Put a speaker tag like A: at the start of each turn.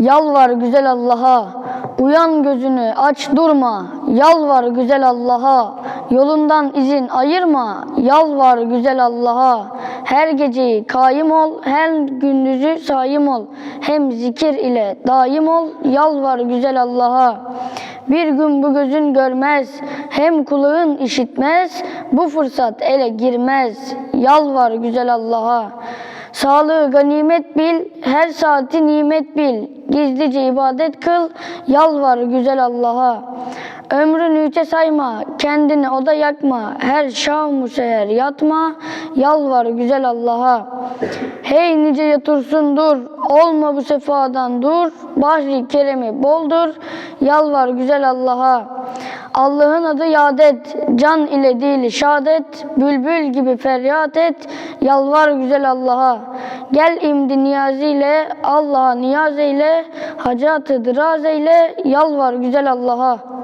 A: Yalvar güzel Allah'a, uyan gözünü aç durma. Yalvar güzel Allah'a, yolundan izin ayırma. Yalvar güzel Allah'a, her geceyi kaim ol, her gündüzü saim ol. Hem zikir ile daim ol, yalvar güzel Allah'a. Bir gün bu gözün görmez, hem kulağın işitmez. Bu fırsat ele girmez, yalvar güzel Allah'a. Sağlığı ganimet bil, her saati nimet bil. Gizlice ibadet kıl, yalvar güzel Allah'a. Ömrünü hiçe sayma, kendini oda yakma. Her şam seher yatma, yalvar güzel Allah'a. Hey nice yatursun dur, olma bu sefadan dur. Bahri keremi boldur, yalvar güzel Allah'a. Allah'ın adı yad et, can ile değil şadet, bülbül gibi feryat et, yalvar güzel Allah'a. Gel imdi niyaziyle, Allah'a niyaz eyle, hacatı dıraz eyle, yalvar güzel Allah'a.